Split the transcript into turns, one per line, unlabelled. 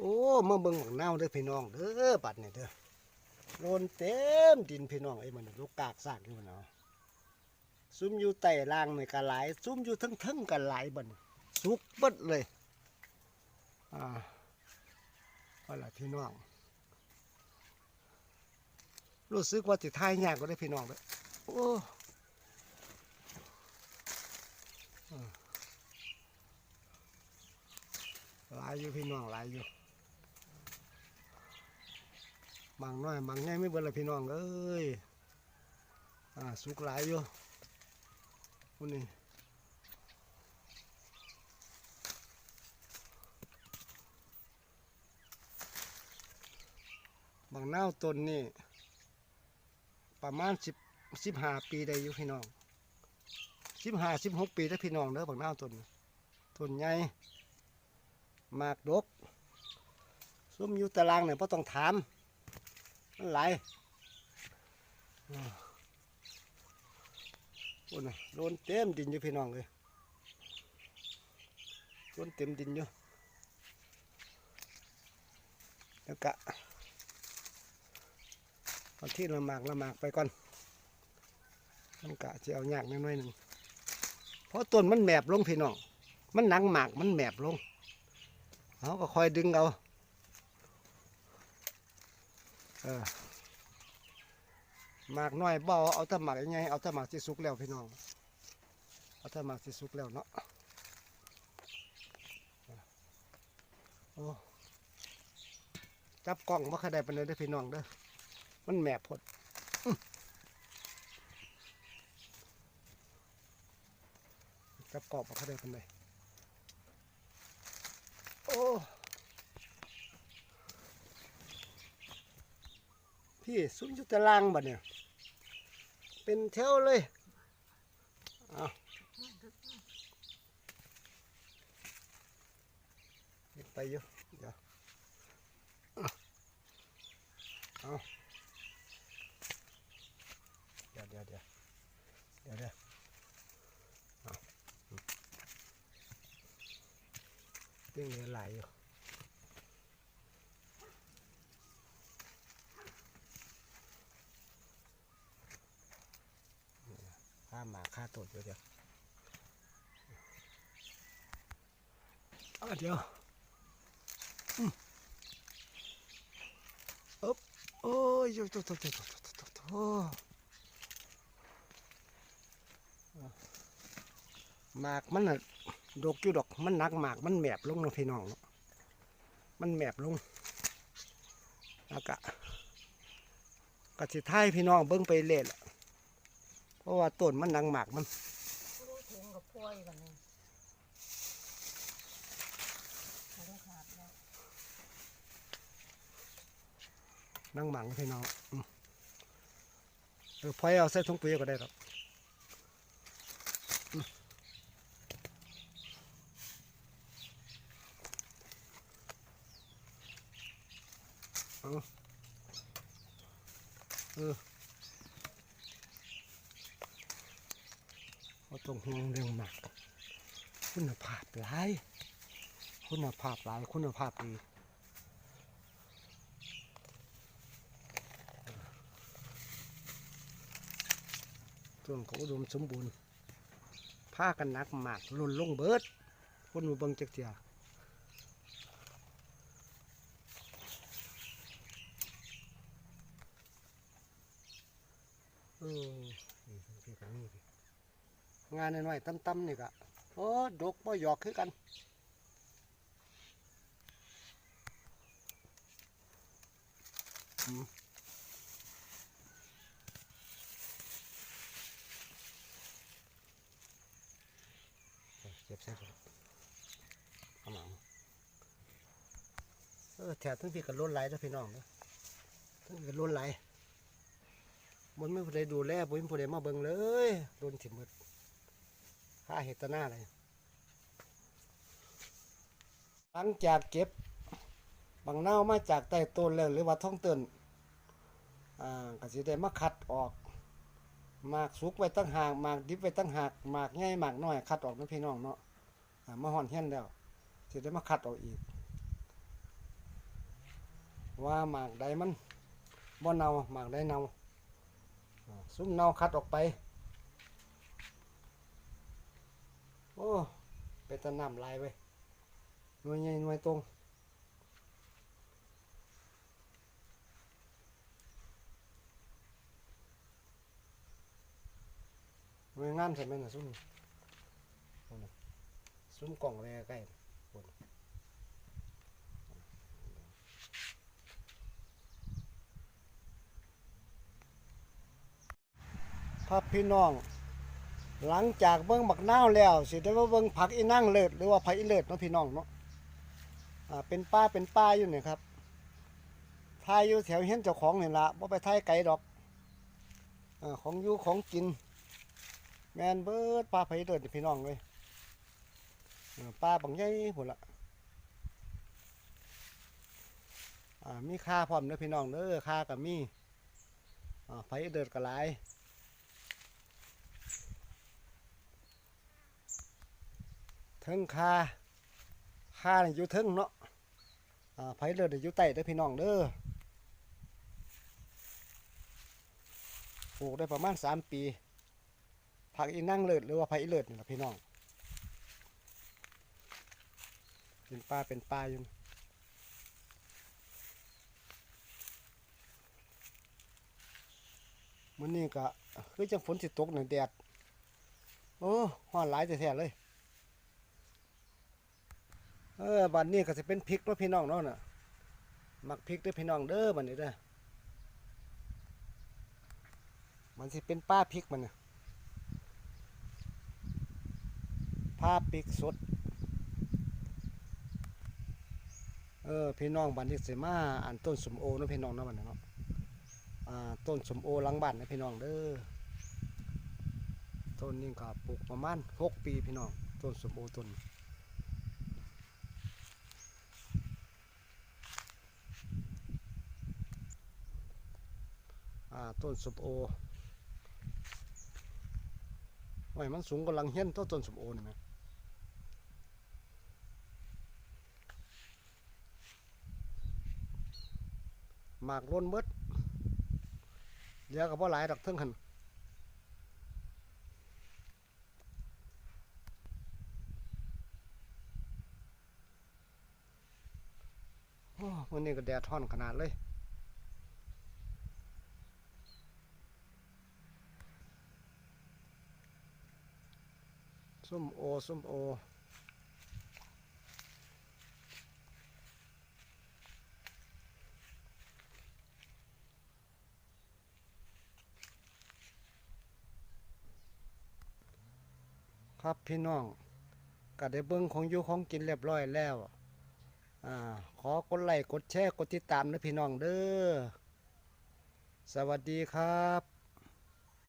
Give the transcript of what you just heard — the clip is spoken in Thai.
โอ้มาเบิ่งของเน่าเด้อพี่น้องเด้อบัดเนี่ยเด้อโลนเต็มดินพี่น้องไอ้มันลูกกากซากอยู่มันเนาะซุ่มอยู่ใต้ล่างนี่ก็หลายซุ่มอยู่ทั้งๆก็หลายบัดนี้สุกบิดเลยอ่าเอาล่ะพี่น้องรู้สึกว่าสิทายยากก็ได้พี่น้องเด้อโอ้ลายอยู่พี่น้องลายอยู่ บางน้อยบางง่ายไม่เบิ่ละพี่น้องเอ้ยอ่าสุกหลายอยู่คนนี้บางเน่าวต้นนี่ประมาณสิบสิบห้าปีได้อยู่พี่น้องสิบห้าสิบหกปีได้พี่น้องเด้อบางเน่าวต้นต้นใหญ่หมากดกซุ่มอยู่ตารางเนี่ยเพอต้องถาม มันไหลายอ่าโอ้น่ะโดนเต็มดินอยู่พี่น้องเลยโดนเต็มดินอยู่แล้วกะเอาที่ละหมากละหมากไปก่อนมันกะจะเอายากน้อยหนึ่งเพราะต้นมันแมบลงพี่น้อง มันหนังหมากมันแมบลงเขาก็คอยดึงเอา เออหมากน้อยเอาเอาแต่หมากยังไงเอาแต่หมากที่สุกแล้วพี่น้อง เอาแต่หมากที่สุกแล้วเนาะโอ้จับกล้องว่าใครได้ปานใดเด้อพี่น้องเด้อมันแหมบพดอื้อจับกล้องว่าใครได้ปานใดโอ้ พี่ซุ้มยู่ตารางบัดเนี่ย เป็นแถวเลยเอาไปอยู่เดี๋ยวเอาเอาเดี๋ยวเดี๋ยวเดี๋ยวเดี๋ยวเดี๋ยวเอาติ้งเหลือหลายอยู่าหมาข้าตดเดี๋ยวเดี๋ยวอะเดี๋ยวอืมอ๊บโอ้ยโยโตโตโตโตโตโตโตอะหมากมันน่ะดกอยู่ดอกมันหนักหมากมันแหมบลงเนาะพี่น้องเนาะมันแหมบลงแล้วก็กะสิท้ายพี่น้องเบิ่งไปเรื่อยล่ะ ราะว่าต้นมันหนังหมากมัน
รู้ถุงกับพ่อยกันนี่ถุงขาดแล้ว
หนังหมากพี่น้องเออพอยเอาใส่ถุงปุ๋ยก็ได้ครับเอาเออ เอาตรงห่วงเรื่องหมัก คุณภาพหลาย คุณภาพหลาย คุณภาพดีส่วนของอุดมสมบูรณ์ผ้ากันหนักหมากล่นลงเบิดคนมาเบิ่งจักเทียเออ งานน้อยๆตั้มๆนี่กะโอ้ดกบ่หยอกคือกันเจ็บใส่ครับเอาหมาเออแถบทั้งพี่กับล้นไหลแล้วพี่น้องนะทั้งพี่กับล้นไหลบนไม่ผู้ใดดูแลบนไม่ผู้ใดมาเบิ่งเลยโดนถิ่มหมด ค่าเหตุหน้าอะไรหลังจากเก็บบางเน่ามาจากใต้ต้นแล้วหรือว่าท้องเตือนอ่าก็สิได้มาคัดออกหมากสุกไว้ตั้งหากหมากดิบไว้ตั้งหากหมากง่ายหมากน้อยคัดออกนะพี่น้องเนาะมาห่อนเฮียนแล้วสิได้มาคัดออกอีก ว่าหมากใดมันบ่เน่าหมากใดเน่าซุ้มเน่าคัดออกไป โอ้เป็นตะนำลายไปหน่วยใหญ่หน่วยตรงหน่วยงานใช่ไหมนะซุ้มซุ้มกล่องอะไรใกล้ๆน่ะบนพพี่น้อง หลังจากเบิ้งบักนาวแล้วสิได้ว่าเบิ้งผักอีนั่งเลิศหรือว่าผักอีเลิศเนาะพี่น้องเนาะอ่าเป็นป้าเป็นป้าอยู่เนี่ยครับทายอยู่แถวเฮียนเจ้าของเนี่ละว่าไปทายไกลดอกอ่าของอยู่ของกิน แมนเบิดปลาไผ่เดินพี่น้องเลยปลาบางใหญ่พุ่นละอ่ามีค่าพร้อมเด้อพี่น้องเด้อค่ากับมีอ่าไผเดินกระไร ทิงค่าค่าอยู่เทิงเนาะอ่าไผ่เดินนี่อยู่ใต้เด้อพี่น้องเด้อปลูกได้ประมาณสามปีผักอีนั่งเลิศหรือว่าผักอีเลิศนี่แหละพี่น้องเป็นปลาเป็นปลาอยู่มันนี่ก็คือจังฝนสิตกหนึ่งแดดโอ้ห้อนหลายแท้ๆเลย เออบัดนี้ก็จะเป็นพริกเนาะพี่น้องเนาะน่ะหมักพริกด้อพี่น้องเด้อบัดนี้เด้อมันสิเป็นป้าพริกมันน่ะผ้าปิกสดเออพี่น้องบันนี้เสมาอันต้นสมโอเนาะพี่น้องเนาะบัดนี้เนาะอ่าต้นสมโอหลังบ้านนะพี่น้องเด้อต้นนี้ก็ปลูกประมาณหกปีพี่น้องต้นสมโอต้นอ่ ต้นสมโอไว้มันสูงกว่าลังเฮียนต้นต้นสมโอนี่ไหมหมากล้นเบิดเหลือกับว่าหลายดอกเทั้งหันโอ้วันนี้ก็แดดท่อนขนาดเลย ส้มโอส้มโอครับพี่น้องก็ได้เบิ้งของอยู่ของกินเรียบร้อยแล้วอ่าขอกดไลค์กดแชร์กดติดตามนะพี่น้องเด้อสวัสดีครับ